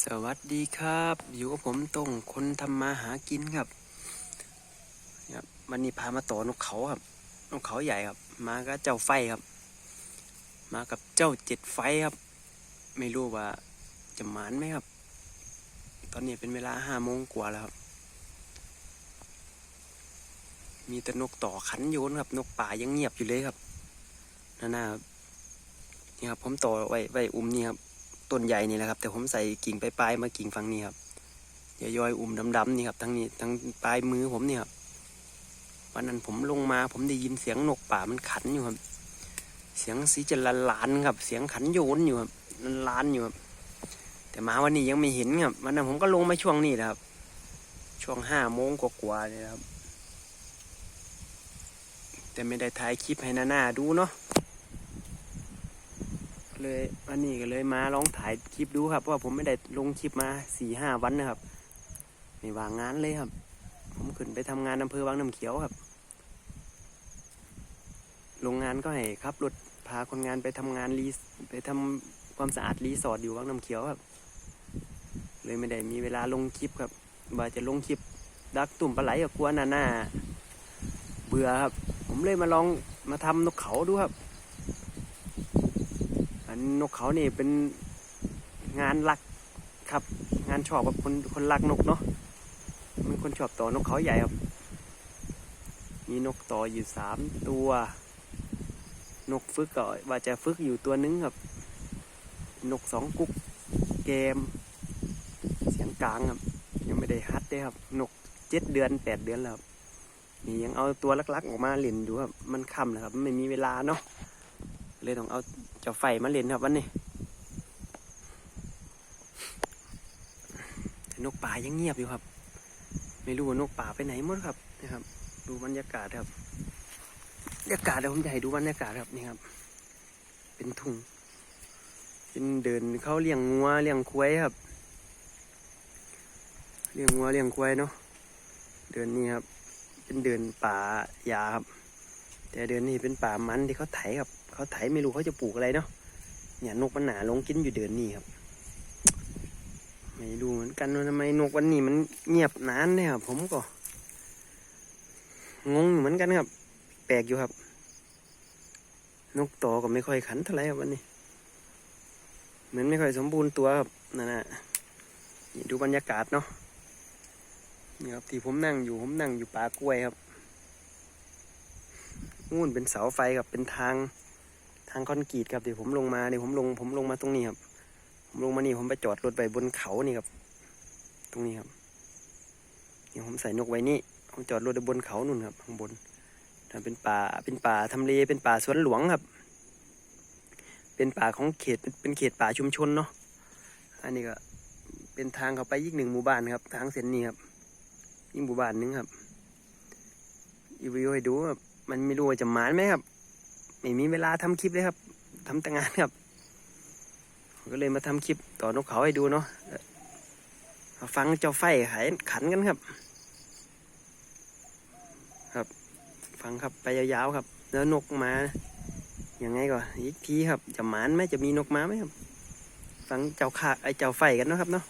สวัสดีครับ อยู่กับผมตรงคนทำมาหากินครับครับวันนี้พามาต่อนกเขาครับ นกเขาใหญ่ครับ มากับเจ้าไฟครับ มากับเจ้าเจ็ดไฟครับ ไม่รู้ว่าจะหมานไหมครับ ตอนนี้เป็นเวลาห้าโมงกว่าแล้วครับ มีแต่นกต่อขันโยนครับ นกป่ายังเงียบอยู่เลยครับนั่นนะครับนี่ครับผมต่อไว้ไว้อุ้มนี่ครับ ต้นใหญ่นี่แหละครับ แต่ผมใส่กิ่งปลายๆมากิ่งฝั่งนี้ครับย่ายอยๆอุ่มดำๆนี่ครับทั้งนี้ทั้งปลายมือผมนี่ครับวันนั้นผมลงมาผมได้ยินเสียงนกป่ามันขันอยู่ครับ เสียงสีจะละลานๆครับ เสียงขันโยนอยู่ครับลันลานอยู่ครับแต่มาวันนี้ยังไม่เห็นครับวันนั้นผมก็ลงมาช่วงนี้แหละครับ ช่วงห้าโมงกว่าๆเนี่ยครับ แต่ไม่ได้ถ่ายคลิปให้หน้าๆดูเนาะ เลยวันนี้ก็เลยมาลองถ่ายคลิปดูครับเพราะว่าผมไม่ได้ลงคลิปมาสี่ห้าวันนะครับไม่ว่างงานเลยครับ ผมขึ้นไปทำงานอำเภอวังน้ำเขียวครับโรงงานก็ให้ครับรถพาคนงานไปทำงานรีสไปทำความสะอาดรีสอร์ทอยู่วังน้ำเขียวครับ เลยไม่ได้มีเวลาลงคลิปครับ ว่าจะลงคลิปดักตุ่มปลาไหลกับกลัวหน้าหน้าเบื่อครับ ผมเลยมาลองมาทำนกเขาดูครับ นนกเขานี่เป็นงานรักครับ งานชอบกับคนคนรักนกเนาะมันคนชอบต่อนกเขาใหญ่ครับ มีนกต่ออยู่สามตัว นกฝึกก็ว่าจะฝึกอยู่ตัวนึงครับ นกสองกุ๊กเกม เสียงกลางครับ ยังไม่ได้ฮัดเลยครับ นกเจ็ดเดือนแปดเดือนแล้วครับนี่ยังเอาตัวลักๆออกมาเล่นอยู่ครับ มันค่ำแล้วครับ ไม่มีเวลาเนาะเลยต้องเอา เจ้าไฟมาเล่นครับวันนี้นกป่ายังเงียบอยู่ครับ ไม่รู้ว่านกป่าไปไหนหมดครับนะครับ ดูบรรยากาศครับบรรยากาศเดี๋ยวผมจะให้ดูบรรยากาศครับนี่ครับ เป็นทุ่งเป็นเดินเขาเลี้ยงงัวเลี้ยงควายครับเลี้ยงงัวเลี้ยงควายเนาะเดินนี่ครับ เป็นเดินป่ายาครับ แต่เดินนี่เป็นป่ามันที่เขาไถครับ เขาไถไม่รู้เขาจะปลูกอะไรเนาะเนี่ยนกมันหนาลงกินอยู่เดือนนี้ครับ ไม่รู้เหมือนกันว่าทำไมนกวันนี้มันเงียบนานเนี่ยครับผมก็ งงเหมือนกันครับ แปลกอยู่ครับ นกต่อก็ไม่ค่อยขันเท่าไหร่ครับวันนี้ เหมือนไม่ค่อยสมบูรณ์ตัวครับนั่นนะนี่ดูบรรยากาศเนาะนี่ครับที่ผมนั่งอยู่ผมนั่งอยู่ป่ากล้วยครับนู่นเป็นเสาไฟครับเป็นทาง ทางคอนกรีตครับเดี๋ยวผมลงมาเดี๋ยวผมลงผมลงมาตรงนี้ครับ ผมลงมานี่ผมไปจอดรถไปบนเขานี่ครับ ตรงนี้ครับเดี๋ยวผมใส่นกไว้นี่ผมจอดรถไว้บนเขานู่นครับข้างบนถ้าเป็นป่าเป็นป่าทำเลเป็นป่าสวนหลวงครับ เป็นป่าของเขตเป็นเขตป่าชุมชนเนาะอันนี้ก็เป็นทางเข้าไปอีกหนึ่งหมู่บ้านครับ ทางเส้นนี้ครับอีกหมู่บ้านหนึงครับอีวิวให้ดูครับมันไม่รู้ว่าจะหมานไหมครับ ไม่มีเวลาทำคลิปเลยครับทำแต่งานครับ ก็เลยมาทำคลิปต่อนกเขาให้ดูเนาะฟังเจ้าไฟขายขันกันครับ ครับ ฟังครับไปยาวๆครับ แล้วนกมาอย่างไงก็อีกทีครับ จะหมานไหมจะมีนกมาไหมครับ ฟังเจ้าขาไอเจ้าไฟกันนะครับเนาะ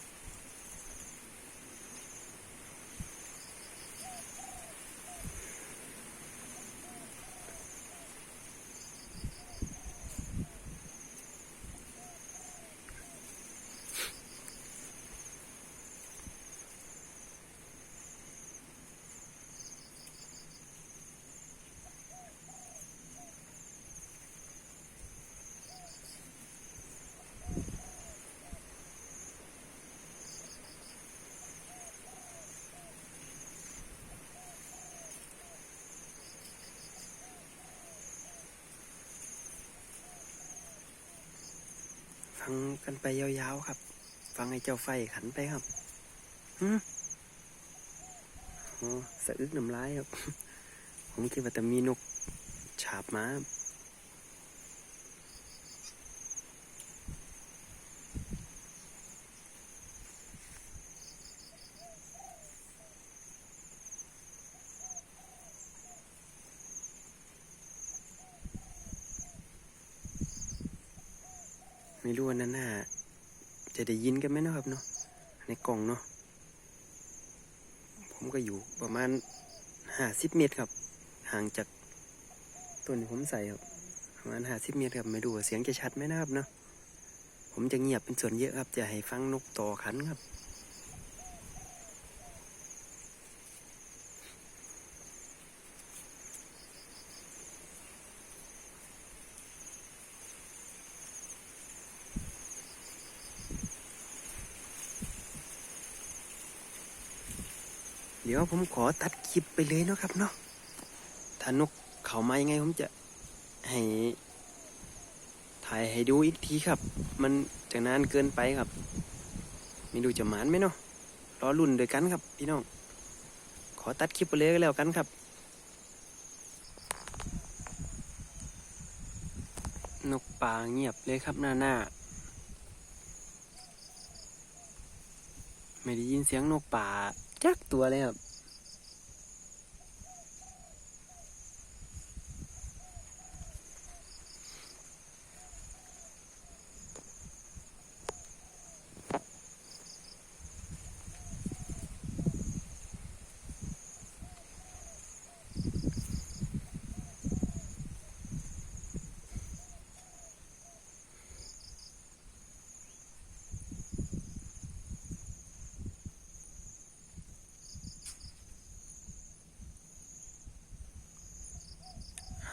งกันไปยาวๆครับ ฟังไอ้เจ้าไฟขันไปครับอืมอ้สะอึกน้ำลายครับ ผมคิดว่าแต่มีนกฉาบมาครับไม่รู้ วันนั้นน่ะจะได้ยินกันไหมนะครับเนาะในกล่องเนาะผมก็อยู่ประมาณห้าสิบเมตรครับ ห่างจากต้นที่ผมใส่ครับประมาณห้าสิบเมตรครับไม่ดูเสียงจะชัดไหมนะครับเนาะผมจะเงียบเป็นส่วนเยอะครับ จะให้ฟังนกต่อขันครับ ผมขอตัดคลิปไปเลยเนาะครับเนาะถ้านกเขามายังไงผมจะให้ถ่ายให้ดูอีกทีครับ มันจะนานเกินไปครับ ไม่ดูจะหมานไหมเนาะรอรุ่นด้วยกันครับพี่น้อง ขอตัดคลิปไปเลยก็แล้วกันครับ นกป่าเงียบเลยครับหน้าหน้าไม่ได้ยินเสียงนกป่าจักตัวเลยครับ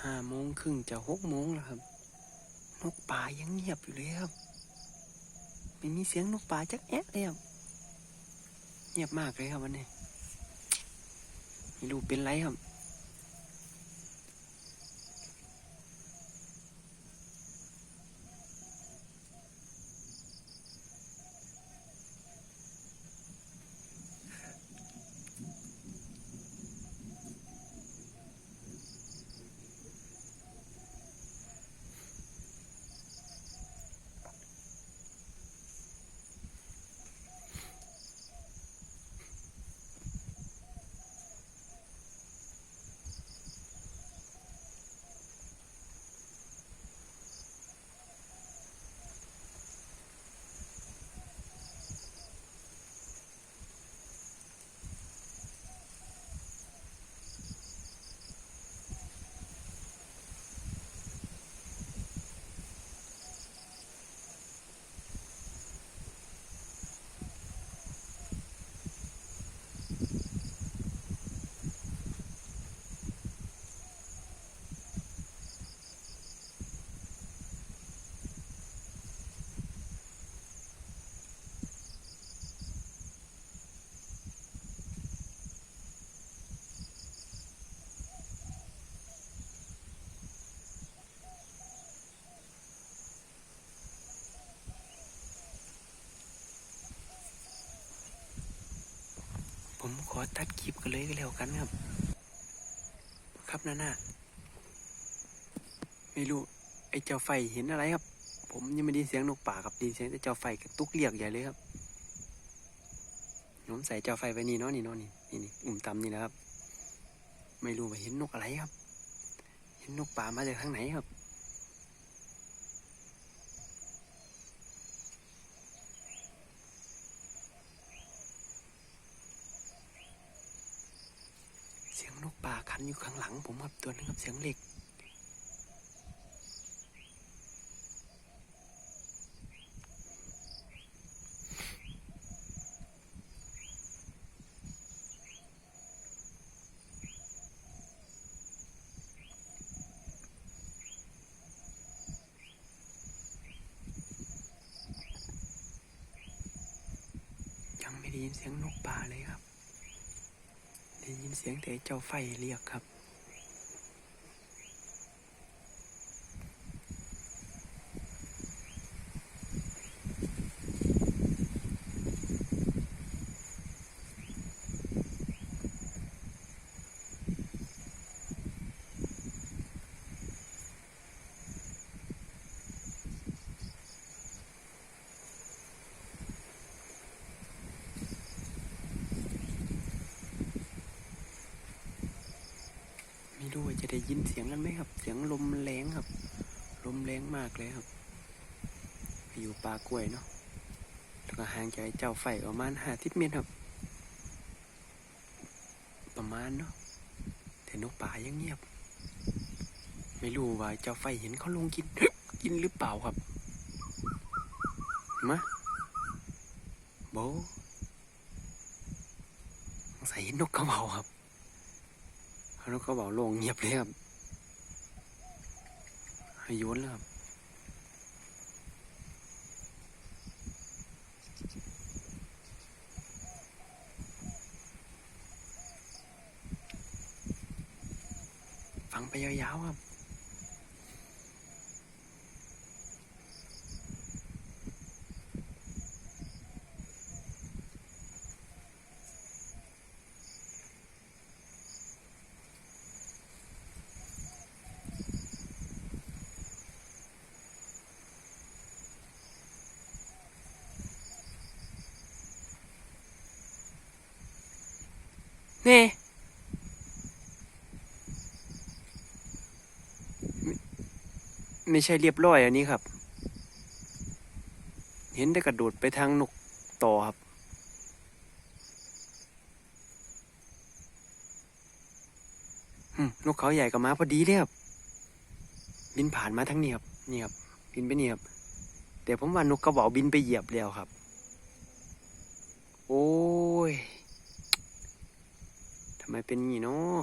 ห้าโมงครึ่งจะหกโมงแล้วครับ นกป่ายังเงียบอยู่เลยครับ ไม่มีเสียงนกป่าจักแอะเลยครับ เงียบมากเลยครับวันนี้ไม่รู้เป็นไรครับ ผมขอตัดคลิปกันเลยก็แล้วกันครับ ครับนาน่าไม่รู้ไอ้เจ้าไฟเห็นอะไรครับ ผมยังไม่ได้เสียงนกป่าครับด้ยินเสียงแต่เจ้าไฟกระตุกเรียกใหญ่เลยครับผมใส่เจ้าไฟไปนี่เนาะนี่เนาะนี่นี่นี่อุ่มตำนี่นะครับ ไม่รู้ว่าเห็นนกอะไรครับ เห็นนกป่ามาจากทางไหนครับ เสียง นกป่าคันอยู่ข้างหลัง ผมครับตัวนึงครับเสียงเหล็กยังไม่ได้ยินเสียงนกป่าเลยครับ ได้ยินเสียงแต่เจ้าไฟเรียกครับ จะได้ยินเสียงนั้นไหมครับ เสียงลมแรงครับ ลมแรงมากเลยครับ อยู่ป่ากล้วยเนาะแล้วก็ห่างจากเจ้าไฟประมาณห้าทิศเมตรครับ ประมาณเนาะแต่นกป่ายังเงียบ ไม่รู้ว่าเจ้าไฟเห็นเขาลงกินกินหรือเปล่าครับมาโบใส่เห็นนกกระเหว่าครับ แล้วก็บอกโล่งเงียบเลยครับให้ยนแล้วครับฟังไปยาวๆครับ นี่ไม่ไม่ใช่เรียบร้อยอันนี้ครับ เห็นได้กระโดดไปทางนกต่อครับ นกเขาใหญ่กับม้าพอดีเลยครับ บินผ่านมาทั้งนี้ครับ นี่ครับ บินไปนี่ครับ แต่ผมว่านกกระเหว่าบินไปเหยียบแล้วครับ โอ้ย ไมเป็นงี้เนาะ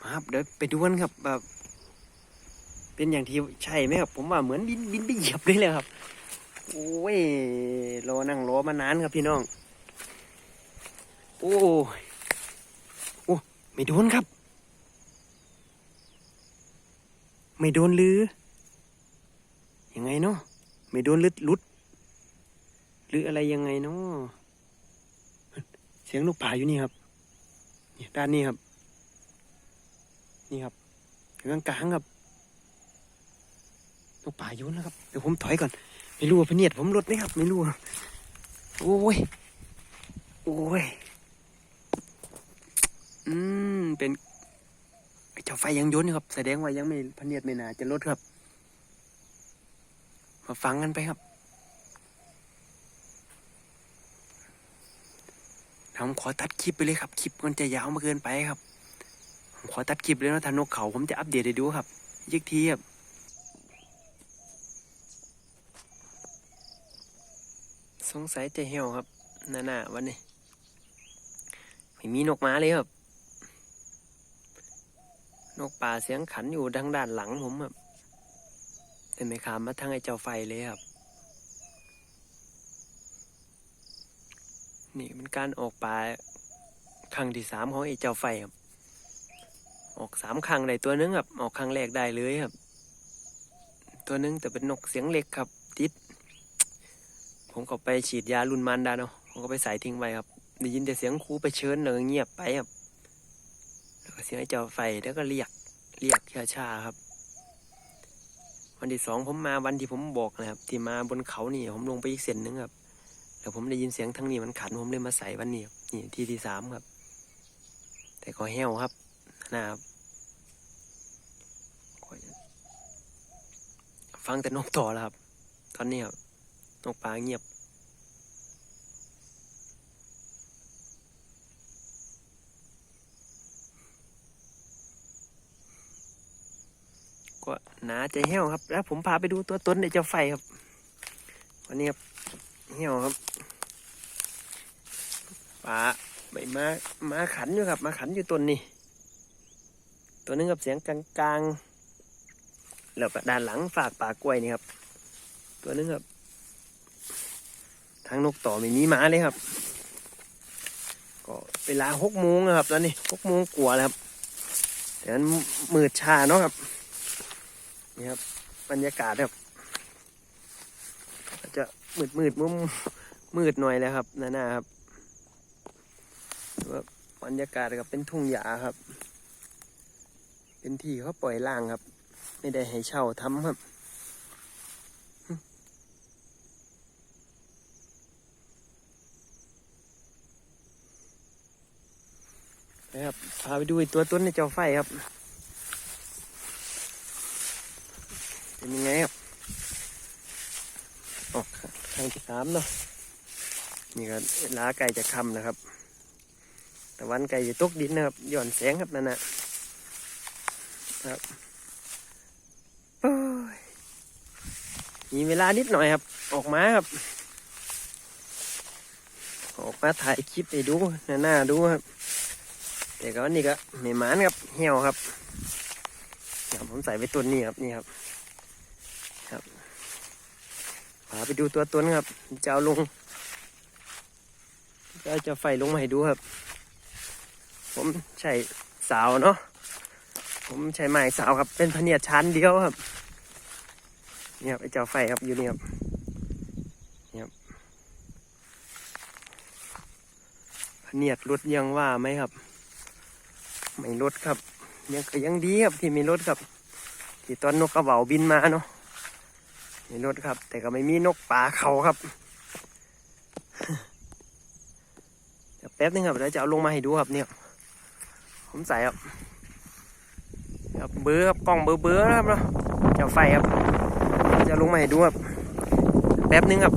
มาครับเดี๋ยวไปดูกันครับแบบเป็นอย่างที่ใช่ไหมครับ ผมว่าเหมือนบินบินไปเหยียบเลยเลยครับ โอ้ยรอนั่งรอมานานครับพี่น้อง โอ้โอ้ไม่โดนครับ ไม่โดนหรือยังไงเนาะไม่โดนหรือหลุด หรืออะไรยังไงเนาะเสียงลูกป่าอยู่นี่ครับ ด้านนี้ครับ นี่ครับอยู่กลางกลางๆครับนกป่าโยนนะครับเดี๋ยวผมถอยก่อน ไม่รู้ว่าพเนียดผมลดไหมครับไม่รู้โอ้ยโอ้ยอืมเป็นเจ้าไฟยังยนอยู่ครับ แสดงว่ายังไม่พเนียดไม่น่าจะลดครับ มาฟังกันไปครับ ผมขอตัดคลิปไปเลยครับ คลิปมันจะยาวมาเกินไปครับ ผมขอตัดคลิปเลยนะถ้านกเขา ผมจะอัปเดตให้ดูครับอีกทีครับสงสัยจะเหี่ยวครับน่าหนาวันนี้ไม่มีนกมาเลยครับ นกป่าเสียงขันอยู่ทางด้านหลังผมครับแต่ไม่ขามมาทางไอ้เจ้าไฟเลยครับ นี่เป็น การออกป่าครั้งที่สามของไอ้เจ้าไฟครับ ออกสามครั้งได้ตัวหนึงครับ ออกครั้งแรกได้เลยครับ ตัวหนึงแต่เป็นนกเสียงเล็กครับ ติด ผมก็ไปฉีดยารุนมันดาเนาะผมก็ไปใส่ทิ้งไว้ครับได้ยินแต่เสียงครูไปเชิญแล้วก็เงียบไปครับแล้วก็เสียงไอ้เจ้าไฟแล้วก็เรียกเรียกช้าๆครับ วันที่สองผมมาวันที่ผมบอกนะครับ ที่มาบนเขานี่ ผมลงไปอีกเส้นหนึงครับ แล้วผมได้ยินเสียงทั้งนี้มันขันผมเลยมาใส่วันนี้ครับนี่ที่ที่สามครับ แต่ก็แห้วครับนะครับฟังแต่นกต่อแล้วครับ ตอนนี้ครับนกป่าเงียบก็หนาใจแห้วครับ แล้วผมพาไปดูตัวต้นในเจ้าไฟครับ วันนี้ครับ แห้วครับป่าใบมามาขันอยู่ครับ มาขันอยู่ต้นนี่ตัวนึงกับเสียงกลางๆแล้วก็ด้านหลังฝากป่ากล้วยนี่ครับ ตัวนึงครับทางนกต่อไม่มีหมาเลยครับ ก็เวลาหกโมงครับตอนนี้หกโมงกว่าแล้วครับแต่มันมืดชาเนาะครับนี่ครับบรรยากาศครับ มืดมืดมุมมืดหน่อยแล้วครับหน้าๆครับว่าบรรยากาศกับเป็นทุ่งหญ้าครับ เป็นที่เขาปล่อยล่างครับ ไม่ได้ให้เช่าทำครับนะครับพาไปดูตัวต้นในเจ้าไฟครับ เป็นยังไงครับ งที่สามเนาะนี่ก็เวลาไก่จะคำนะครับแต่วันไก่จะตกดินนะครับหย่อนแสงครับนั่นนะครับโอ้ยมีเวลานิดหน่อยครับ ออกมาครับ ออกมาถ่ายคลิปให้ดูหน้าๆดูครับ แต่ก็นี่ก็ไม่หมานครับเหี่ยวครับเดี๋ยวผมใส่ไปตัวนี้ครับนี่ครับ พาไปดูตัวตนครับจะเอาลงจะจะไฟลงมาให้ดูครับ ผมใช้สาวเนาะผมใช้ไม้สาวครับ เป็นพเนียดชั้นเดียวครับนี่ครับไอ้เจ้าไฟครับอยู่นี่ครับนี่ครับพเนียดรถยังว่าไหมครับ ไม่ลดครับ ยังก็ยังดีครับที่มีรถครับ ที่ตอนนกกระเหว่าบินมาเนาะ มีรถครับ แต่ก็ไม่มีนกป่าเขาครับเดี๋ยวแป๊บนึงครับแล้วจะเอาลงมาให้ดูครับเนี่ย ผมใส่ครับครับเบื้อครับกล้องเบื้อเบื้อครับเนาะจะไฟครับ จะลงมาให้ดูครับ แป๊บนึงครับ